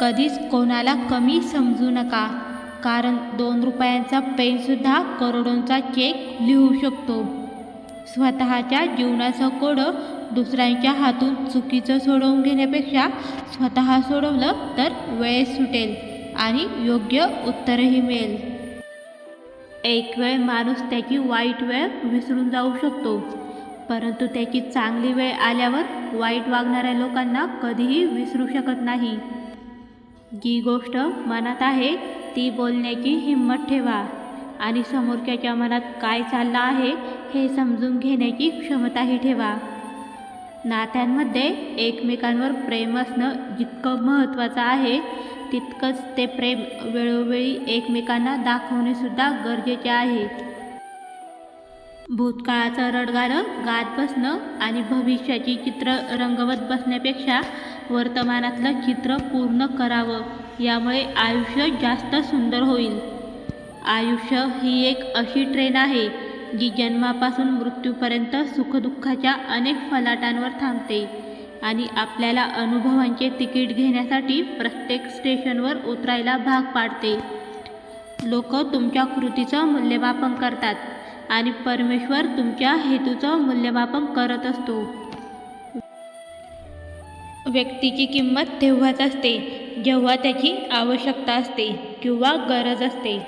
कधीच कोणाला कमी समजू नका. कारण दोन रुपयांचा पेनसुद्धा करोडोंचा चेक लिहू शकतो. स्वतःच्या जीवनाचं कोडं दुसऱ्यांच्या हातून चुकीचं सोडवून घेण्यापेक्षा स्वतः सोडवलं तर वेळ सुटेल आणि योग्य उत्तरही मिळेल. एक वेळ माणूस त्याची वाईट वेळ विसरून जाऊ शकतो. परंतु त्याची चांगली वेळ आल्यावर वाईट वागणाऱ्या लोकांना कधीही विसरू शकत नाही. जी गोष्ट मनात आहे ती बोलण्याची हिंमत ठेवा. आणि समोरच्याच्या मनात काय चाललं आहे हे समजून घेण्याची क्षमताही ठेवा. नात्यांमध्ये एकमेकांवर प्रेम असणं जितकं महत्त्वाचं आहे तितकंच ते प्रेम वेळोवेळी एकमेकांना दाखवणेसुद्धा गरजेचे आहे. भूतकाळाचं रडगाणं गात बसणं आणि भविष्याची चित्र रंगवत बसण्यापेक्षा वर्तमानातलं चित्र पूर्ण करावं यामुळे आयुष्य जास्त सुंदर होईल. आयुष्य ही एक अशी ट्रेन आहे जी जन्मापासून मृत्यूपर्यंत सुखदुःखाच्या अनेक फलाटांवर थांबते आणि आपल्याला अनुभवांचे तिकीट घेण्यासाठी प्रत्येक स्टेशनवर उतरायला भाग पाडते. लोक तुमच्या कृतीचं मूल्यमापन करतात आणि परमेश्वर तुमच्या हेतूचं मूल्यमापन करत असतो. व्यक्तीची किंमत तेव्हाच असते जेव्हा त्याची आवश्यकता असते किंवा गरज असते.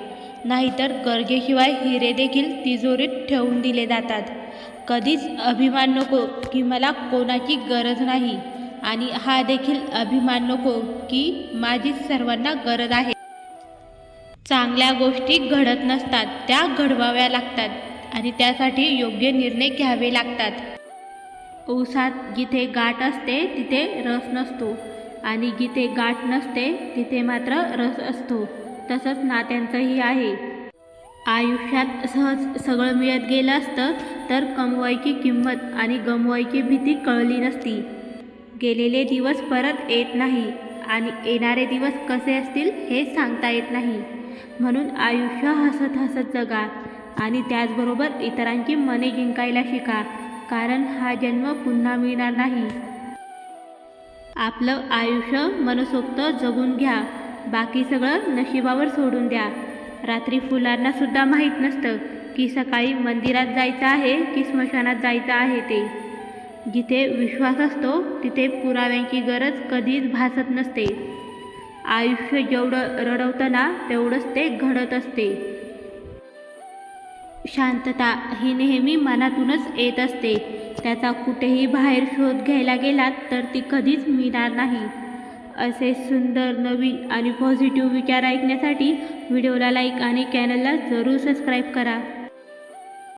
नाहीतर गरजेशिवाय हिरे देखील तिजोरीत ठेवून दिले जातात. कधीच अभिमान नको की मला कोणाची गरज नाही. आणि हा देखील अभिमान नको की माझी सर्वांना गरज आहे. चांगल्या गोष्टी घडत नसतात त्या घडवाव्या लागतात आणि त्यासाठी योग्य निर्णय घ्यावे लागतात. ऊसात जिथे गाठ असते तिथे रस नसतो. आणि जिथे गाठ नसते तिथे मात्र रस असतो. तसंच नात्यांचंही आहे. आयुष्यात सहज सगळं मिळत गेलं असतं तर कमवायची किंमत आणि गमवायची भीती कळली नसती. गेलेले दिवस परत येत नाही. आणि येणारे दिवस कसे असतील हे सांगता येत नाही. म्हणून आयुष्य हसत हसत जगा. आणि त्याचबरोबर इतरांची मने जिंकायला शिका. कारण हा जन्म पुन्हा मिळणार नाही. आपलं आयुष्य मनसोक्त जगून घ्या. बाकी सगळं नशिबावर सोडून द्या. रात्री फुलांना सुद्धा माहीत नसतं की सकाळी मंदिरात जायचं आहे की स्मशानात जायचं आहे ते. जिथे विश्वास असतो तिथे पुराव्यांची गरज कधीच भासत नसते. आयुष्य जेवढं रडवतं ना तेवढंच ते घडत असते. शांतता ही नेहमी मनातूनच येत असते. त्याचा कुठेही बाहेर शोध घ्यायला गेलात तर ती कधीच मिळणार नाही. असे सुंदर नवीन आणि पॉझिटिव्ह विचार ऐकण्यासाठी व्हिडिओला लाईक आणि चॅनलला जरूर सबस्क्राईब करा.